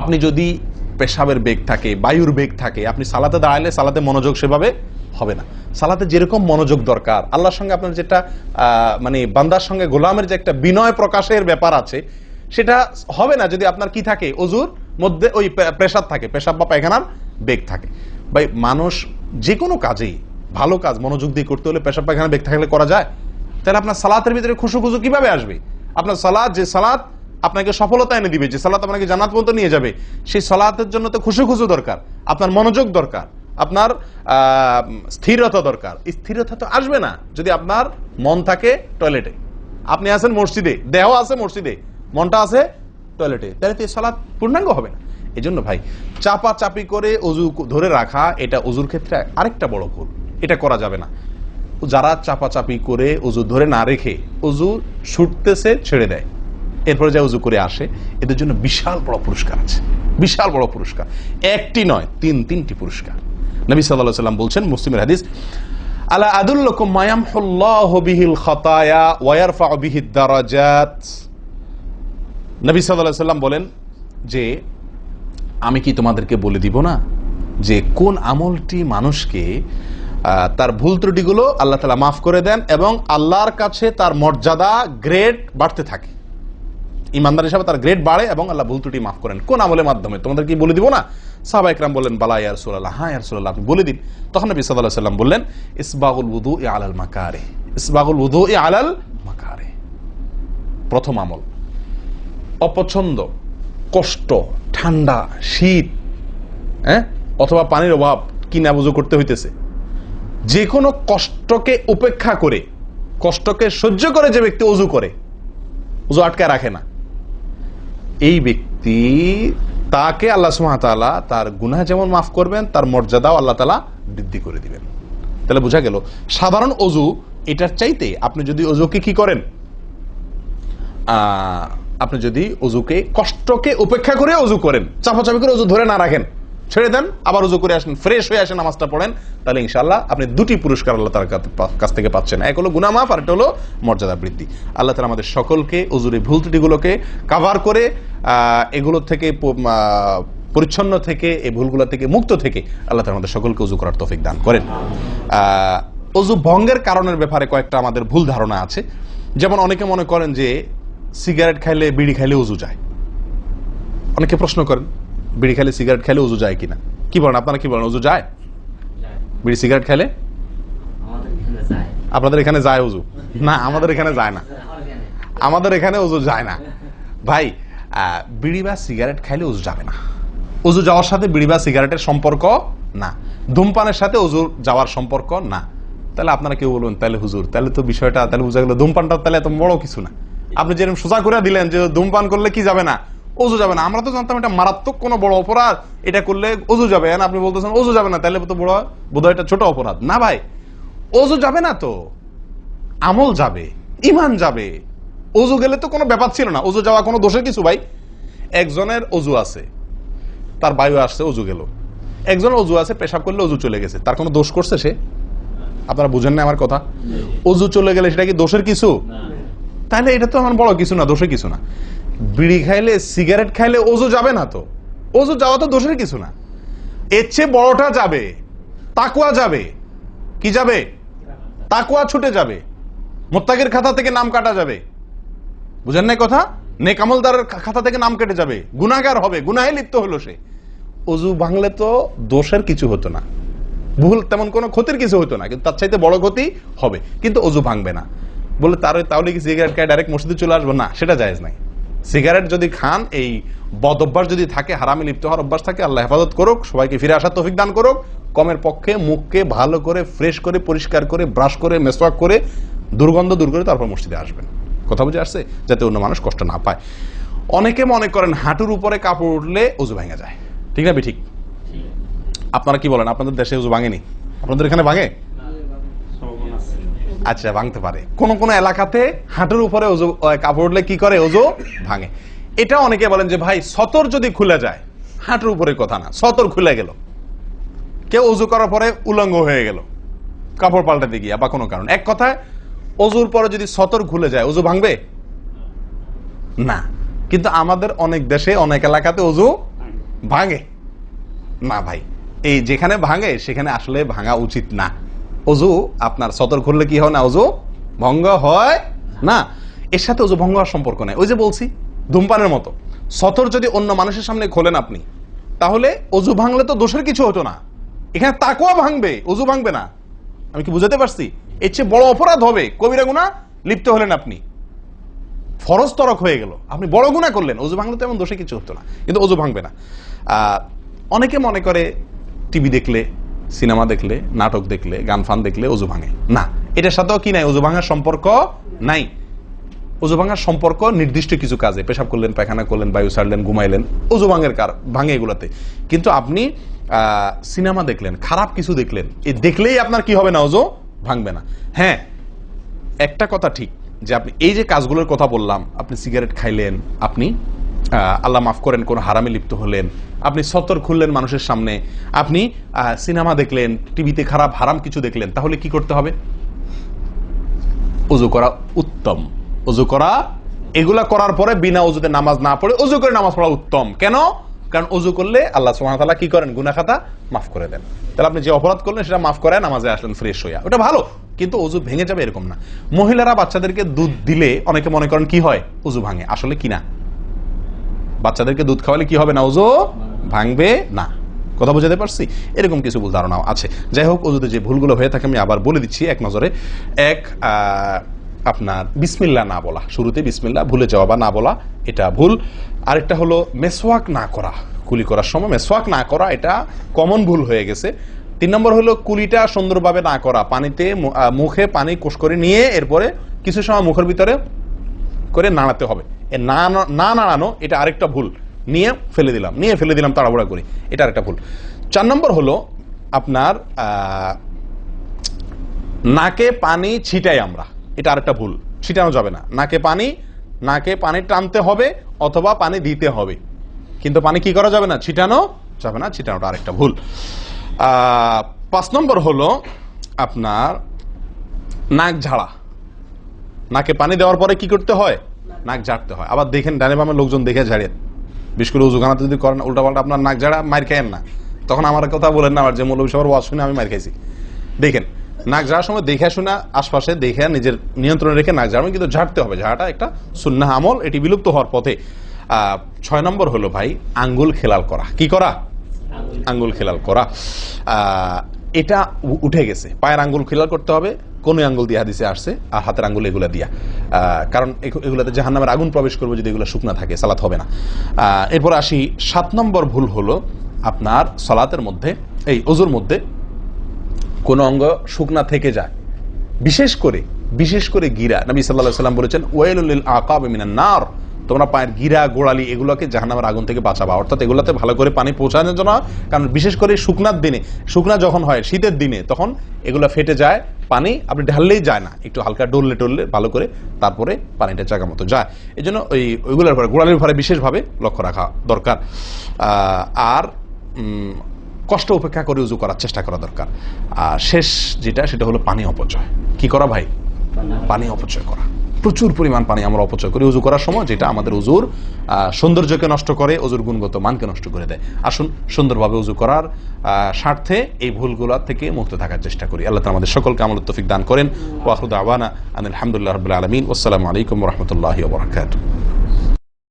আপনি যদি পেশাবের বেগ থাকে, বায়ুর বেগ থাকে, আপনি সালাতে দাঁড়ালে সালাতে মনোযোগ সেভাবে হবে না। সালাতে যেরকম মনোযোগ দরকার, আল্লাহর সঙ্গে আপনার যেটা মানে বান্দার সঙ্গে গোলামের যে একটা বিনয় প্রকাশের ব্যাপার আছে, সেটা হবে না যদি আপনার কি থাকে? অজুর মধ্যে ওই প্রেশার থাকে, পেশাব বা পায়খানার বেগ থাকে। ভাই, মানুষ যে কোনো কাজেই ভালো কাজ মনোযোগ দিয়ে করতে হলে পেশাব পায়খানা বেগ থাকলে করা যায়। তাহলে আপনার সালাতের ভিতরে খুশু খুশু কীভাবে আসবে? আপনার সালাদ যে সালাদ আপনাকে সফলতা এনে দিবে, যে সালাত আপনাকে জান্নাত পর্যন্ত নিয়ে যাবে, সেই সালাতের জন্য তো খুশু খুশু দরকার, আপনার মনোযোগ দরকার, আপনার স্থিরতা দরকার। স্থিরতা তো আসবে না যদি আপনার মন থাকে টয়লেটে। আপনি আছেন মসজিদে, দেহ আছে মসজিদে, মনটা আছে টয়লেটে, তাহলে তো সালাদ পূর্ণাঙ্গ হবে না। এই জন্য ভাই চাপা চাপি করে অজু ধরে রাখা, এটা অজুর ক্ষেত্রে আরেকটা বড় ভুল, এটা করা যাবে না। যারা চাপাচাপি করে উজু ধরে না রেখে উজু ছুটতেছে, ছেড়ে দেয়। এরপরে যা উজু করে আসে, এদের জন্য বিশাল বড় পুরস্কার আছে। বিশাল বড় পুরস্কার। একটি নয়, তিন, তিনটি পুরস্কার। নবী সাল্লাহ সাল্লাম বলছেন, মুসলিমের হাদিস, আলা আদুল্লকুম মায়ামহুল্লাহ বিহিল খতায়া ওয়ারফা বিহিদ দারাজাত। নবী সাল্লাহ সাল্লাম বলেন যে, আমি কি তোমাদেরকে বলে দিব না যে, কোন আমলটি মানুষকে তার ভুল ত্রুটিগুলো আল্লাহ তালা মাফ করে দেন এবং আল্লাহর কাছে তার মর্যাদা গ্রেড বাড়তে থাকে? ইমানদার হিসাবে তার গ্রেড বাড়ে এবং আল্লাহ ভুল ত্রুটি মাফ করেন। কোন আমলের মাধ্যমে? তোমাদের কি বলে দিব না? সাহবা ইকরাম বললেন, বালা ইয়ার সুল্লাহ হ্যাঁ ইয়ার সুল্লাহ আপনি বলে দিন। তখন নবী সাল্লাহ সাল্লাম বললেন, ইসবাগুল উদু এ আলাল মাকারে। ইসবাগুল উদু এ আলাল মাকারে। প্রথম আমল। অপছন্দ, কষ্ট, ঠান্ডা, শীত হ্যাঁ? অথবা পানির অভাব, কিনা বুঝো করতে হইতেছে। যে কোনো কষ্টকে উপেক্ষা করে, কষ্টকে সহ্য করে যে ব্যক্তি অজু করে অজু আটকায় রাখে না। এই ব্যক্তি তাকে আল্লাহ সুহামতাল্লাহ তার গুনাহ যেমন মাফ করবেন, তার মর্যাদাও আল্লাহ তালা বৃদ্ধি করে দিবেন। তাহলে বোঝা গেল, সাধারণ অজু এটার চাইতে আপনি যদি অজুকে কি করেন? আপনি যদি অজুকে কষ্টকে উপেক্ষা করে অজু করেন, চাপাচাপি করে অজু ধরে না রাখেন ছেড়ে দেন আবার অজু করে আসেন ফ্রেশ হয়ে আসেন নামাজটা পড়েন তাহলে ইনশাল্লাহ আপনি দুটি পুরস্কার আল্লাহ তার কাছ থেকে পাচ্ছেন। এক হলো গুনামাফ আর একটা হলো মর্যাদা বৃদ্ধি। আল্লাহ তালা আমাদের সকলকে অজুরে ভুল ত্রুটিগুলোকে কাভার করে আহ, এগুলোর থেকে পরিচ্ছন্ন থেকে এই ভুলগুলো থেকে মুক্ত থেকে আল্লাহ তালা আমাদের সকলকে অজু করার তৌফিক দান করেন। অজু ভঙ্গের কারণের ব্যাপারে কয়েকটা আমাদের ভুল ধারণা আছে। যেমন অনেকে মনে করেন যে সিগারেট খাইলে বিড়ি খাইলে উজু যায়। অনেকে প্রশ্ন করেন বিড়ি খেলে সিগারেট খেলে উজু যায় কিনা? কি বলেন আপনারা কি বলেন উজু যায়? বিড়ি সিগারেট যায়। আপনাদের এখানে যায় উজু না আমাদের এখানে যায় না। আমাদের এখানে উজু যায় না। ভাই বিড়ি বা সিগারেট খাইলে উজু যাবে না। উজু যাওয়ার সাথে বিড়ি বা সিগারেটের সম্পর্ক না। ধূমপানের সাথে উজু যাওয়ার সম্পর্ক না। তাহলে আপনারা কেউ বলবেন তাহলে হুজুর তাহলে তো বিষয়টা তাহলে বুঝা গেল ধূমপানটা তাহলে এত বড় কিছু না। আপনি যেরকম সোজা করে দিলেন যে ধূমপান করলে কি যাবে না? অজু যাবে না। আমরা তো জানতাম এটা মারাত্মক কোনো বড় অপরাধ। এটা করলে অজু যাবে। আপনি বলতেছেন অজু যাবে না। তাহলে তো বড় বোধহয় এটা ছোট অপরাধ। না ভাই অজু যাবে না তো। আমল যাবে ইমান যাবে। অজু গেলে তো কোনো ব্যাপার ছিল না। অজু যাওয়া কোনো দোষের কিছু ভাই। একজনের অজু আছে তার বায়ু আসছে অজু গেল। একজনের অজু আছে পেশাব করলে অজু চলে গেছে। তার কোনো দোষ করছে সে? আপনারা বুঝেন না আমার কথা? অজু চলে গেলে সেটা কি দোষের কিছু? তাহলে এটা তো আমার বড় কিছু না দোষের কিছু না। বিড়ি খাইলে, সিগারেট খাইলে অজু যাবে না তো। অজু যাওয়া তো দোষের কিছু না। এর চেয়ে বড়টা যাবে, তাকুয়া যাবে। কি যাবে? তাকুয়া ছুটে যাবে। মোত্তাকের খাতা থেকে নাম কাটা যাবে। বুঝেন নাই কথা? নেকামলদারের খাতা থেকে নাম কেটে যাবে। গুনাগার হবে, গুনাহে লিপ্ত হলো সে। অজু ভাঙলে তো দোষের কিছু হতো না। ভুল তেমন কোনো ক্ষতির কিছু হতো না, কিন্তু তার চাইতে বড় ক্ষতি হবে। কিন্তু অজু ভাঙবে না। বলে, তার তাহলে কি সিগারেট খায় ডাইরেক্ট মসজিদে চলে আসব? না, সেটা জায়েজ নাই। সিগারেট যদি খান, এই বদ অভ্যাস যদি থাকে, হারামে লিপ্ত হওয়ার অভ্যাস থাকে, আল্লাহ হেফাজত করুক, সবাইকে ফিরে আসার তৌফিক দান করুক, কমের পক্ষে মুখকে ভালো করে ফ্রেশ করে, পরিষ্কার করে ব্রাশ করে মেসওয়াক করে, দুর্গন্ধ দূর করে তারপর মসজিদে আসবেন। কথা বুঝে আসছে? যাতে অন্য মানুষ কষ্ট না পায়। অনেকে মনে করেন হাঁটুর উপরে কাপড় উঠলে অজু ভেঙে যায়। ঠিক না ঠিক। আপনারা কি বলেন? আপনাদের দেশে উজু ভাঙেনি? আপনাদের এখানে ভাঙে? আচ্ছা ভাঙতে পারে। কোন কোন এলাকাতে হাঁটুর উপরে ওজু কাপড় উঠলে কি করে? ওজু ভাঙে। এটা অনেকে বলেন যে, ভাই, সতর যদি খুলে যায়, হাঁটুর উপরে কথা না, সতর খুলে গেল। কেউ উজু করার পরে উলঙ্গ হয়ে গেল, কাপড় পাল্টাতে গিয়া বা কোনো কারণ। এক কথায় অজুর পরে যদি সতর খুলে যায় অজু ভাঙবে? না। কিন্তু আমাদের অনেক দেশে, অনেক এলাকাতে অজু ভাঙে। না, ভাই, এই যেখানে ভাঙে, সেখানে আসলে ভাঙা উচিত না। অজু, আপনার সতর করলে কি হয় না অজু? ভঙ্গ হয় না। এর সাথে অজু ভঙ্গ হওয়ার সম্পর্ক নেই। ওই যে বলছি, ধূমপানের মতো। সতর যদি অন্য মানুষের সামনে খোলেন আপনি, তাহলে অজু ভাঙলে তো দোষের কিছু হতো না। এখানে তাকুয়া ভাঙবে, অজু ভাঙবে না। আমি কি বুঝাতে পারছি? এর চেয়ে বড় অপরাধ হবে। কবিরা গুণা, লিপ্ত হলেন আপনি। ফরজ তরক হয়ে গেল। আপনি বড় গুণা করলেন। অজু ভাঙলে তো এমন দোষে কিছু হতো না। কিন্তু অজু ভাঙবে না। অনেকে মনে করে, টিভি দেখলে সিনেমা দেখলে, নাটক দেখলে, গান ফান দেখলে অজু ভাঙে। না, এটার সাথেও কি নাই? অজু ভাঙার সম্পর্ক নাই। অজু ভাঙার সম্পর্ক নির্দিষ্ট কিছু কাজে। পেশাব করলেন, পায়খানা করলেন, বায়ু ছাড়লেন ঘুমাইলেন, অজু ভাঙের কার ভাঙে এগুলাতে। কিন্তু আপনি সিনেমা দেখলেন, খারাপ কিছু দেখলেন এই দেখলেই আপনার কি হবে না? অজু ভাঙবে না। হ্যাঁ একটা কথা ঠিক, যে আপনি এই যে কাজগুলোর কথা বললাম, আপনি সিগারেট খাইলেন, আপনি আল্লাহ মাফ করেন, কোন হারামে লিপ্ত হলেন। আপনি সতর খুললেন মানুষের সামনে। আপনি সিনেমা দেখলেন, টিভিতে খারাপ, হারাম কিছু দেখলেন, তাহলে কি করতে হবে? অজু করা উত্তম। অজু করা, এগুলা করার পরে বিনা অজুতে নামাজ না পড়ে অজু করে নামাজ পড়া উত্তম। কেন? কারণ অজু করলে আল্লাহ সুবহানাহু কি করেন? গুনা খাতা মাফ করে দেন। তাহলে আপনি যে অপরাধ করলেন, সেটা মাফ করে নামাজে আসলেন ফ্রেশ হইয়া। ওটা ভালো, কিন্তু অজু ভেঙে যাবে এরকম না। মহিলারা বাচ্চাদেরকে দুধ দিলে অনেকে মনে করেন, কি হয়? অজু ভাঙে। আসলে কি না? বাচ্চাদেরকে দুধ খাওয়ালে কি হবে না অজু ভাঙবে? না। কথা বোঝাতে পারছি? এরকম কিছু ভুল ধারণাও আছে। যাই হোক অজুতে যে ভুলগুলো হয়ে থাকে, আমি আবার বলে দিচ্ছি এক নজরে। এক আপনার বিসমিল্লা না বলা। শুরুতে বিসমিল্লা, ভুলে যাওয়া বা না বলা, এটা ভুল। আরেকটা হলো মেসওয়াক না করা। কুলি করার সময় মেসওয়াক না করা, এটা কমন ভুল হয়ে গেছে। তিন নম্বর হলো কুলিটা সুন্দরভাবে না করা। পানিতে মুখে পানি কোষ করে নিয়ে এরপরে কিছু সময় মুখের ভিতরে করে নাড়াতে হবে। না না- নাড়ানো, এটা আরেকটা ভুল। নিয়ে ফেলে দিলাম। নিয়ে ফেলে দিলাম, তাড়াহুড়া করে। এটা আরেকটা ভুল। চার নম্বর হলো আপনার নাকে পানি ছিটাই আমরা। এটা আরেকটা ভুল। ছিটানো যাবে না। নাকে পানি নাকে পানি টানতে হবে অথবা পানি দিতে হবে। কিন্তু পানি কি করা যাবে না? ছিটানো যাবে না। ছিটানোটা আরেকটা ভুল। পাঁচ নম্বর হলো আপনার নাক ঝাড়া। নাকে পানি দেওয়ার পরে কি করতে হয়? নাক ঝাড়তে হয়। আবার দেখেন ডানে বামে লোকজন দেখে ঝাড়েন বিশেষ করে উজুখানাতে যদি করেন, উল্টাপাল্টা আপনার নাক ঝাড়া, মার খায়েন না। তখন আমার কথা বলেন না, আমার যে মৌলবী সবার ওয়াজ শুনে আমি মার খাইছি। দেখেন, নাক ঝাড়ার সময় দেখে শোনা আশপাশে দেখে নিজের নিয়ন্ত্রণে রেখে নাক ঝাড়াবেন কিন্তু ঝাড়তে হবে। ঝাড়াটা একটা সুন্না আমল, এটি বিলুপ্ত হওয়ার পথে। ছয় নম্বর হলো ভাই, আঙ্গুল খেলাল করা। কি করা? আঙ্গুল খেলাল করা। এটা উঠে গেছে। পায়ের আঙ্গুল খেলাল করতে হবে কোন আঙ্গুল দিয়ে হাদিসে আসছে আর হাতের আঙ্গুল এগুলা দিয়া। কারণ এগুলোতে জাহান্নামের আগুন প্রবেশ করবে যদি এগুলো শুকনা থাকে, সালাত হবে না। এরপর আসি, সাত নম্বর ভুল হলো আপনার সালাতের মধ্যে, এই অজুর মধ্যে কোন অঙ্গ শুকনা থেকে যায়। বিশেষ করে বিশেষ করে গিরা। নবী সাল্লাহ সাল্লাম বলেছেন ওয়েল আকাব মিনান তোমরা পায়ের গিরা, গোড়ালি এগুলোকে জাহান্নামের আগুন থেকে বাঁচাবা। অর্থাৎ এগুলোতে ভালো করে পানি পৌঁছানোর জন্য, কারণ বিশেষ করে শুকনার দিনে, শুকনা যখন হয়, শীতের দিনে, তখন এগুলো ফেটে যায়, পানি আপনি ঢাললেই যায় না। একটু হালকা ডললে টললে ভালো করে তারপরে পানিটা জায়গা মতো যায়। এই জন্য ওই, ওইগুলোর পরে গোড়ালির পরে বিশেষভাবে লক্ষ্য রাখা দরকার। আর কষ্ট উপেক্ষা করে উজু করার চেষ্টা করা দরকার। আর শেষ যেটা, সেটা হলো পানি অপচয়। কি করা ভাই? পানি অপচয় করা। প্রচুর পরিমাণ পানি আমরা অপচয় করি। উজু করার সময় যেটা আমাদের উজুর সৌন্দর্যকে নষ্ট করে, উজুর গুণগত মানকে নষ্ট করে দেয়। আসুন সুন্দরভাবে উজু করার স্বার্থে এই ভুলগুলো থেকে মুক্ত থাকার চেষ্টা করি। আল্লাহ আমাদের সকলকে আমল তফিক দান করেন। ওয়াহুদ আওয়ানা আলহামদুলিল্লাহ রবিল আলমিন। আসসালামু আলাইকুম রহমতুল্লাহ বরকাত